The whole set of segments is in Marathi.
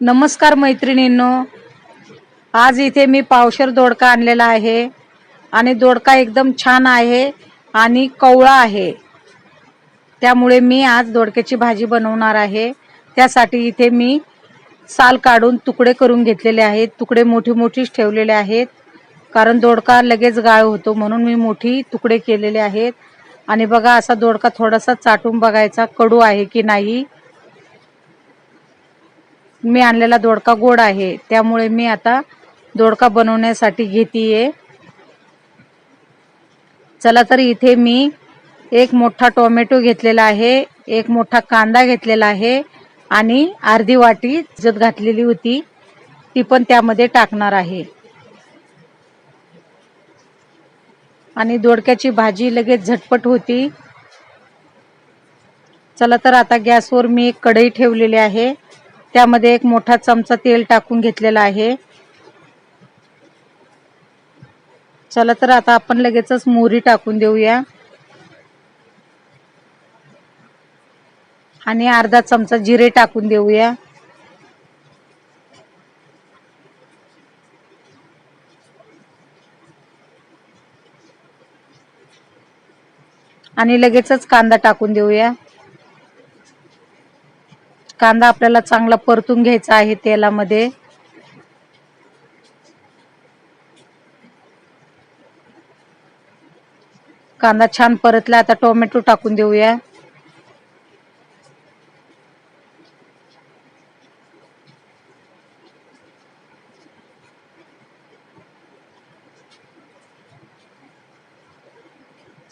नमस्कार मैत्रिणींनो. आज इथे मी पावशर दोडका आणलेला आहे आणि दोडका एकदम छान आहे आणि कवळा आहे. त्यामुळे मी आज दोडक्याची भाजी बनवणार आहे. त्यासाठी इथे मी साल काढून तुकडे करून घेतलेले आहेत. तुकडे मोठी मोठीच ठेवलेले आहेत. कारण दोडका लगेच गाळ होतो म्हणून मी मोठी तुकडे केलेले आहेत. आणि बघा असा दोडका थोडासा चाटून बघायचा कडू आहे की नाही. मी आणलेला दोडका गोड आहे. त्यामुळे मी आता दोडका बनवण्यासाठी घेतीये. चला तर इथे मी एक मोठा टोमॅटो घेतलेला आहे एक मोठा कांदा घेतलेला आहे आणि अर्धी वाटी जत घातलेली होती. ती पण त्यामध्ये टाकणार आहे. आणि दोडक्याची भाजी लगेच झटपट होती. चला तर आता गॅसवर मी एक कढई ठेवलेली आहे. त्यामध्ये एक मोठा चमचा तेल टाकून घेतलेला आहे. चला तर आता आपण लगेचच मोहरी टाकून देऊया. आणि अर्धा चमचा जिरे टाकून देऊया. आणि लगेचच कांदा टाकून देऊया. कांदा आपल्याला चांगला परतून घ्यायचा आहे तेलामध्ये. कांदा छान परतला आता टोमॅटो टाकून देऊया.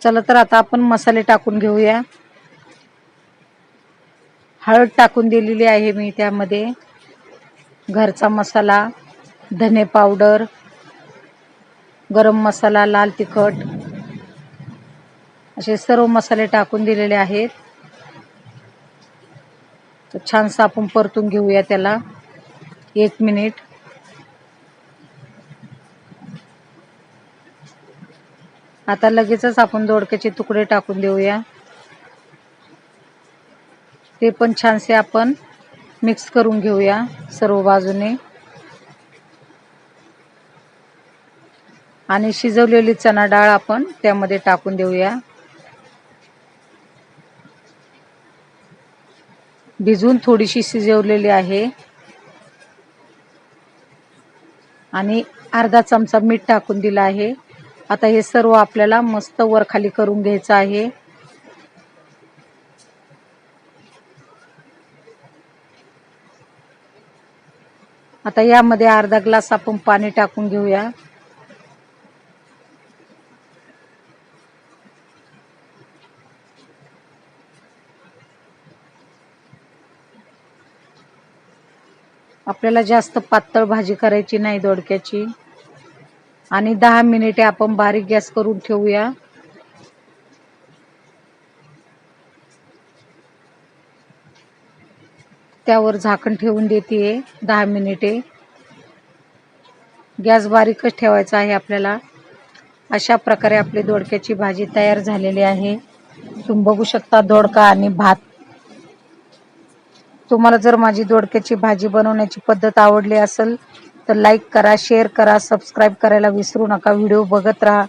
चला तर आता आपण मसाले टाकून घेऊया. हळद टाकून दिलेली आहे मी त्यामध्ये. घरचा मसाला धने पावडर गरम मसाला लाल तिखट असे सर्व मसाले टाकून दिलेले आहेत. तर छानसा आपण परतून घेऊया त्याला. एक मिनिट. आता लगेचच आपण दोडक्याचे तुकडे टाकून देऊया. ते पण छानसे आपण मिक्स करून घेऊया सर्व बाजूने. आणि शिजवलेली चणा डाळ आपण त्यामध्ये टाकून देऊया. भिजून थोडीशी शिजवलेली आहे. आणि अर्धा चमचा मीठ टाकून दिला आहे. आता हे सर्व आपल्याला मस्त वर खाली करून घ्यायचं आहे. आता यामध्ये अर्धा ग्लास आपण पाणी टाकून घेऊया. आपल्याला जास्त पातळ भाजी करायची नाही दोडक्याची. आणि दहा मिनिटे आपण बारीक गॅस करून ठेवूया. त्यावर झाकण ठेवून देते. दहा मिनिटे. गॅस बारीकच ठेवायचा आहे आपल्याला. अशा प्रकारे आपली दोडक्याची भाजी तयार झालेली आहे. तुम्ही बघू शकता दोडका आणि भात. तुम्हाला जर माझी दोडक्याची भाजी बनवण्याची पद्धत आवडली असेल तर लाईक करा शेअर करा सबस्क्राईब करायला विसरू नका. व्हिडिओ बघत राहा.